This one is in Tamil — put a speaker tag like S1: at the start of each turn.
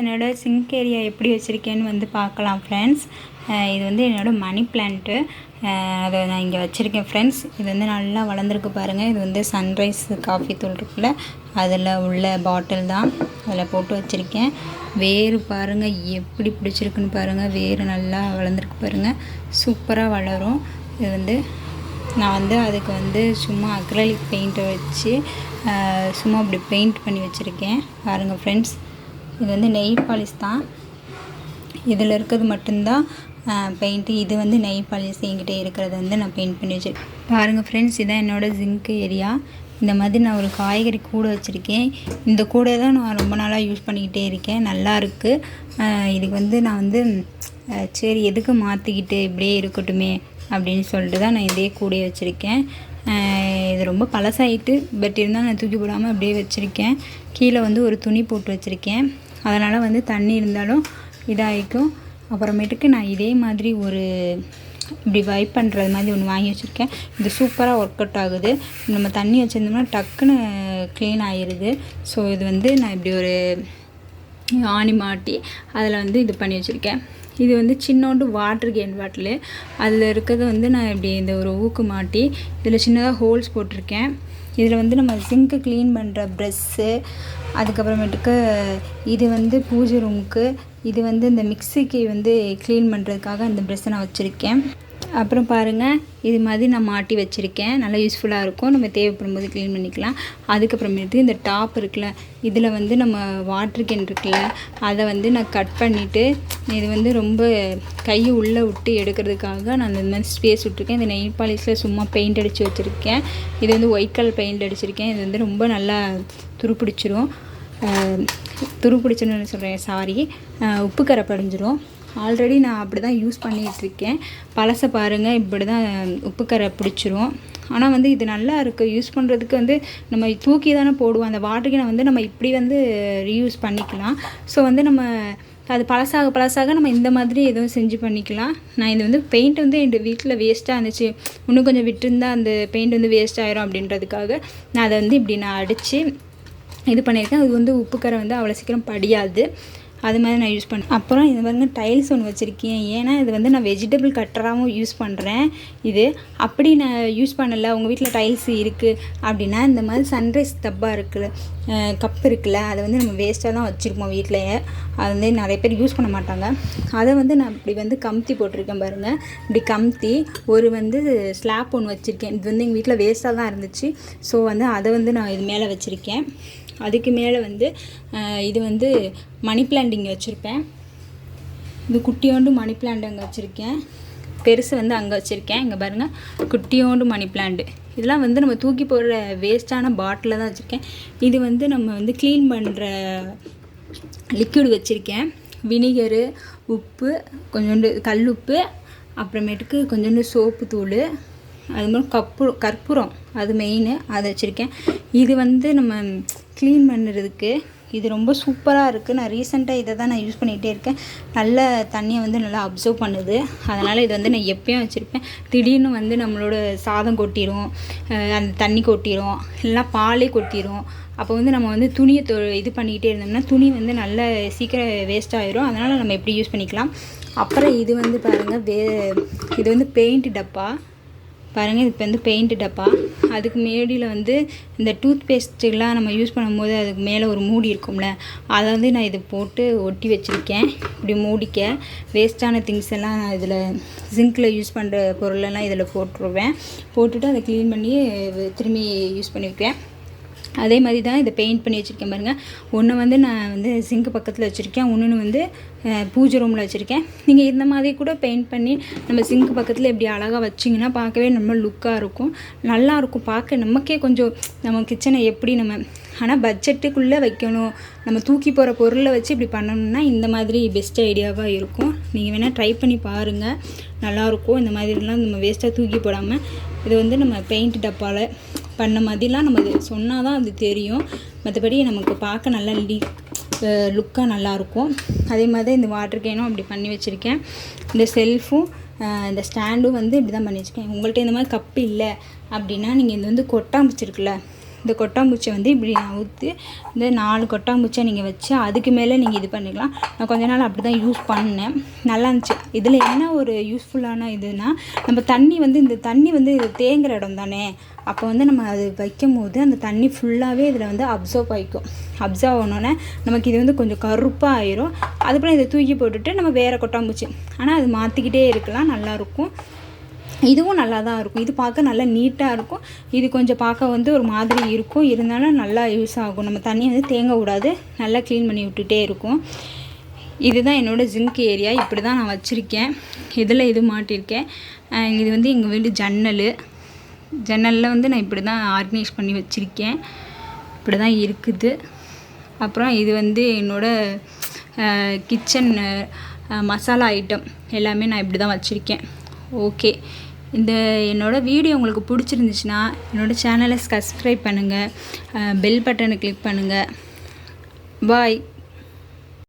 S1: என்னோட சிங்க் ஏரியா எப்படி வச்சுருக்கேன்னு வந்து பார்க்கலாம் ஃப்ரெண்ட்ஸ் இது வந்து என்னோடய மணி பிளான்ட்டு அதை நான் இங்கே வச்சுருக்கேன் ஃப்ரெண்ட்ஸ் இது வந்து நல்லா வளர்ந்துருக்கு பாருங்கள் இது வந்து சன்ரைஸ் காஃபி தூள் இருக்குல்ல அதில் உள்ள பாட்டில் தான் அதில் போட்டு வச்சுருக்கேன். வேறு பாருங்கள் எப்படி பிடிச்சிருக்குன்னு பாருங்கள் வேறு நல்லா வளர்ந்துருக்கு பாருங்கள் சூப்பராக வளரும். இது வந்து நான் வந்து அதுக்கு வந்து சும்மா அக்ரலிக் பெயிண்ட்டை வச்சு சும்மா அப்படி பெயிண்ட் பண்ணி வச்சுருக்கேன். பாருங்கள் ஃப்ரெண்ட்ஸ் இது வந்து நெய் பாலிஷ் தான். இதில் இருக்கிறது மட்டும்தான் பெயிண்ட்டு இது வந்து நெய் பாலிஷ் என்கிட்ட இருக்கிறது வந்து நான் பெயிண்ட் பண்ணி வச்சிருக்கேன் பாருங்கள் ஃப்ரெண்ட்ஸ் இதான் என்னோடய ஜிங்க் ஏரியா இந்த மாதிரி நான் ஒரு காய்கறி கூடை வச்சுருக்கேன். இந்த கூடை தான் நான் ரொம்ப நாளாக யூஸ் பண்ணிக்கிட்டே இருக்கேன். நல்லா இருக்குது இதுக்கு வந்து நான் வந்து சரி எதுக்கு மாற்றிக்கிட்டு இப்படியே இருக்கட்டுமே அப்படின்னு சொல்லிட்டு தான் நான் இதே கூடையை வச்சுருக்கேன். இது ரொம்ப பழசாயிட்டு பட் இருந்தால் நான் தூக்கி போடாமல் அப்படியே வச்சுருக்கேன். கீழே வந்து ஒரு துணி போட்டு வச்சுருக்கேன். அதனால் வந்து தண்ணி இருந்தாலும் இதாகிக்கும். அப்புறமேட்டுக்கு நான் இதே மாதிரி ஒரு இப்படி வைப் பண்ணுறது மாதிரி ஒன்று வாங்கி வச்சுருக்கேன். இது சூப்பராக ஒர்க் அவுட் ஆகுது. நம்ம தண்ணி வச்சுருந்தோம்னா டக்குன்னு க்ளீன் ஆகிடுது ஸோ இது வந்து நான் இப்படி ஒரு ஆணி மாட்டி அதில் வந்து இது பண்ணி வச்சுருக்கேன். இது வந்து சின்னோண்டு வாட்ரு கேன் பாட்டிலு அதில் இருக்கிறது வந்து நான் இப்படி இந்த ஒரு ஊக்கு மாட்டி இதில் சின்னதாக ஹோல்ஸ் போட்டிருக்கேன். இதில் வந்து நம்ம சிங்க்கு க்ளீன் பண்ணுற ப்ரெஷ்ஷு அதுக்கப்புறமேட்டுக்கு இது வந்து பூஜை ரூமுக்கு இது வந்து இந்த மிக்ஸிக்கு வந்து க்ளீன் பண்ணுறதுக்காக அந்த ப்ரெஷ்ஷை நான் வச்சுருக்கேன். அப்புறம் பாருங்கள் இது மாதிரி நான் மாட்டி வச்சுருக்கேன். நல்லா யூஸ்ஃபுல்லாக இருக்கும். நம்ம தேவைப்படும் போது க்ளீன் பண்ணிக்கலாம். அதுக்கப்புறமேட்டு இந்த டாப் இருக்குல்ல இதில் வந்து நம்ம வாட்ரு கேன் இருக்குல்ல அதை வந்து நான் கட் பண்ணிவிட்டு இது வந்து ரொம்ப கையை உள்ளே விட்டு எடுக்கிறதுக்காக நான் இந்த மாதிரி ஸ்பேஸ் விட்ருக்கேன் இந்த நெயில் பாலிஷில் சும்மா பெயிண்ட் அடித்து வச்சுருக்கேன். இது வந்து ஒயிட் கலர் பெயிண்ட் அடிச்சிருக்கேன். இது வந்து ரொம்ப நல்லா துருப்பிடிச்சிரும். அஹ், துருப்பிடிச்சுன்னு சொல்கிறேன் சாரி உப்பு கரை படிஞ்சிரும் ஆல்ரெடி நான் அப்படி தான் யூஸ் பண்ணிகிட்டு இருக்கேன் பழசை பாருங்கள் இப்படி தான் உப்பு கரை பிடிச்சிரும். ஆனால் வந்து இது நல்லா இருக்குது யூஸ் பண்ணுறதுக்கு வந்து நம்ம தூக்கி தானே போடுவோம். அந்த வாட்டர் கேனை வந்து நம்ம இப்படி வந்து ரீயூஸ் பண்ணிக்கலாம். ஸோ வந்து நம்ம அது பழசாக பழசாக நம்ம இந்த மாதிரி எதுவும் செஞ்சு பண்ணிக்கலாம். நான் இது வந்து பெயிண்ட் வந்து என் வீட்டில் வேஸ்ட்டாக இருந்துச்சு. இன்னும் கொஞ்சம் விட்டுருந்தா அந்த பெயிண்ட் வந்து வேஸ்ட் ஆயிரும் அப்படின்றதுக்காக நான் அதை வந்து இப்படி நான் அடித்து இது பண்ணியிருக்கேன். அது வந்து உப்புக்கரை வந்து அவ்வளோ சீக்கிரம் படியாது. அது மாதிரி நான் யூஸ் பண்ணேன் அப்புறம் இது பாருங்க டைல்ஸ் ஒன்று வச்சுருக்கேன். ஏன்னா இது வந்து நான் வெஜிடபிள் கட்டராகவும் யூஸ் பண்ணுறேன் இது அப்படி நான் யூஸ் பண்ணலை. உங்கள் வீட்டில் டைல்ஸ் இருக்குது அப்படின்னா இந்த மாதிரி சன்ரைஸ் டப்பா இருக்குது கப் இருக்குல்ல அதை வந்து நம்ம வேஸ்ட்டாக தான் வச்சுருப்போம் வீட்டிலையே அது வந்து நிறைய பேர் யூஸ் பண்ண மாட்டாங்க. அதை வந்து நான் இப்படி வந்து கமுத்தி போட்டிருக்கேன் பாருங்கள் இப்படி கமுத்தி ஒரு வந்து ஸ்லாப் ஒன்று வச்சுருக்கேன். இது வந்து எங்கள் வீட்டில் வேஸ்ட்டாக தான் இருந்துச்சு. ஸோ வந்து அதை வந்து நான் இது மேலே வச்சுருக்கேன். அதுக்கு மேலே வந்து இது வந்து மணி பிளான்ட் இங்கே வச்சுருப்பேன். இது குட்டியோண்டு மணி பிளான்ட் அங்கே வச்சுருக்கேன். பெருசு வந்து அங்கே வச்சுருக்கேன். இங்கே பாருங்கள் குட்டியோண்டு மணி பிளான்ட் இதெல்லாம் வந்து நம்ம தூக்கி போடுற வேஸ்ட்டான பாட்டில் தான் வச்சுருக்கேன். இது வந்து நம்ம வந்து க்ளீன் பண்ணுற லிக்விட் வச்சுருக்கேன். வினிகரு உப்பு கொஞ்சோண்டு கல் உப்பு அப்புறமேட்டுக்கு கொஞ்சோண்டு சோப்பு தூள். அது மாதிரி கப்பு கற்பூரம் அது மெயின் அதை வச்சுருக்கேன். இது வந்து நம்ம க்ளீன் பண்ணுறதுக்கு இது ரொம்ப சூப்பராக இருக்குது நான் ரீசெண்டாக இதை தான் நான் யூஸ் பண்ணிகிட்டே இருக்கேன். நல்ல தண்ணியை வந்து நல்லா அப்சர்வ் பண்ணுது. அதனால் இது வந்து நான் எப்பயும் வச்சுருப்பேன். திடீர்னு வந்து நம்மளோட சாதம் கொட்டிடும் அந்த தண்ணி கொட்டிடும் இல்லைனா பாலே கொட்டிடும் அப்போ வந்து நம்ம வந்து துணியை தொ இது பண்ணிக்கிட்டே இருந்தோம்னா துணி வந்து நல்ல சீக்கிரம் வேஸ்ட் ஆகிரும் அதனால் நம்ம எப்படி யூஸ் பண்ணிக்கலாம்? அப்புறம் இது வந்து பாருங்கள் வே இது வந்து பெயிண்ட் டப்பா. பாருங்கள் இப்போ வந்து பெயிண்ட் டப்பா. அதுக்கு மேடியில் வந்து இந்த டூத் பேஸ்ட்டுலாம் நம்ம யூஸ் பண்ணும்போது அதுக்கு மேலே ஒரு மூடி இருக்கும்ல அதை வந்து நான் இது போட்டு ஒட்டி வச்சுருக்கேன். இப்படி மூடிக்க. வேஸ்ட்டான திங்ஸ் எல்லாம் நான் இதில் ஜிங்கில் யூஸ் பண்ணுற பொருளெல்லாம் இதில் போட்டுருவேன். போட்டுட்டு அதை க்ளீன் பண்ணி திரும்பி யூஸ் பண்ணிக்குவேன் அதே மாதிரி தான் இதை பெயிண்ட் பண்ணி வச்சுருக்கேன் பாருங்கள் ஒன்று வந்து நான் வந்து சிங்க் பக்கத்தில் வச்சுருக்கேன். ஒன்று வந்து பூஜை ரூமில் வச்சுருக்கேன். நீங்கள் இந்த மாதிரி கூட பெயிண்ட் பண்ணி நம்ம சிங்க் பக்கத்தில் இப்படி அழகாக வச்சிங்கன்னா பார்க்கவே நம்ம லுக்காக இருக்கும். நல்லாயிருக்கும் பார்க்க நமக்கே கொஞ்சம் நம்ம கிச்சனை எப்படி நம்ம ஆனால் பட்ஜெட்டுக்குள்ளே வைக்கணும். நம்ம தூக்கி போகிற பொருளை வச்சு இப்படி பண்ணணும்னா இந்த மாதிரி பெஸ்ட் ஐடியாவாக இருக்கும். நீங்கள் வேணால் ட்ரை பண்ணி பாருங்கள் நல்லாயிருக்கும் இந்த மாதிரிலாம் நம்ம வேஸ்ட்டாக தூக்கி போடாமல் இது வந்து நம்ம பெயிண்ட் டப்பாவில் பண்ண மாதிரிலாம் நம்ம இது சொன்னால் தான் அது தெரியும். மற்றபடி நமக்கு பார்க்க நல்லா லீக் லுக்காக நல்லாயிருக்கும் அதே மாதிரி இந்த வாட்டர் கேனும் அப்படி பண்ணி வச்சுருக்கேன். இந்த செல்ஃபும் இந்த ஸ்டாண்டும் வந்து இப்படி தான் பண்ணி வச்சுருக்கேன். உங்கள்கிட்ட இந்த மாதிரி கப்பு இல்லை அப்படின்னா நீங்கள் இது வந்து கொட்டாம்பூச்சி இருக்குல்ல இந்த கொட்டாம்பூச்சியை வந்து இப்படி நான் ஊற்றி இந்த நாலு கொட்டாம்பூச்சியை நீங்கள் வச்சு அதுக்கு மேலே நீங்கள் இது பண்ணிக்கலாம். நான் கொஞ்ச நாள் அப்படி தான் யூஸ் பண்ணேன். நல்லா இருந்துச்சு. இதில் என்ன ஒரு யூஸ்ஃபுல்லான இதுனா நம்ம தண்ணி வந்து இந்த தண்ணி வந்து இது தேங்குற இடம் தானே? அப்போ வந்து நம்ம அது வைக்கும் போது அந்த தண்ணி ஃபுல்லாகவே இதில் வந்து அப்சர்வ் ஆகிக்கும் அப்சர்வ் ஆனோடனே நமக்கு இது வந்து கொஞ்சம் கருப்பாக ஆயிரும். அதுக்கப்புறம் இதை தூக்கி போட்டுட்டு நம்ம வேறு கொட்டாம்பூச்சி. ஆனால் அது மாற்றிக்கிட்டே இருக்கலாம். நல்லாயிருக்கும் இதுவும் நல்லா தான் இருக்கும். இது பார்க்க நல்லா நீட்டாக இருக்கும். இது கொஞ்சம் பார்க்க வந்து ஒரு மாதிரி இருக்கும். இருந்தாலும் நல்லா யூஸ் ஆகும். நம்ம தண்ணி வந்து தேங்க விடாது நல்லா க்ளீன் பண்ணி விட்டுட்டே இருக்கும். இதுதான் என்னோடய ஜிங்க் ஏரியா இப்படி தான் நான் வச்சுருக்கேன். இதில் இது மாட்டியிருக்கேன் இது வந்து எங்கள் வீடு ஜன்னல். ஜன்னலில் வந்து நான் இப்படி தான் ஆர்கனைஸ் பண்ணி வச்சுருக்கேன். இப்படி தான் இருக்குது. அப்புறம் இது வந்து என்னோடய கிச்சன் மசாலா ஐட்டம் எல்லாமே நான் இப்படி தான் வச்சுருக்கேன். ஓகே இந்த என்னோடய வீடியோ உங்களுக்கு பிடிச்சிருந்துச்சுன்னா என்னோடய சேனலை சப்ஸ்கிரைப் பண்ணுங்கள் பெல் பட்டனை கிளிக் பண்ணுங்கள் பாய்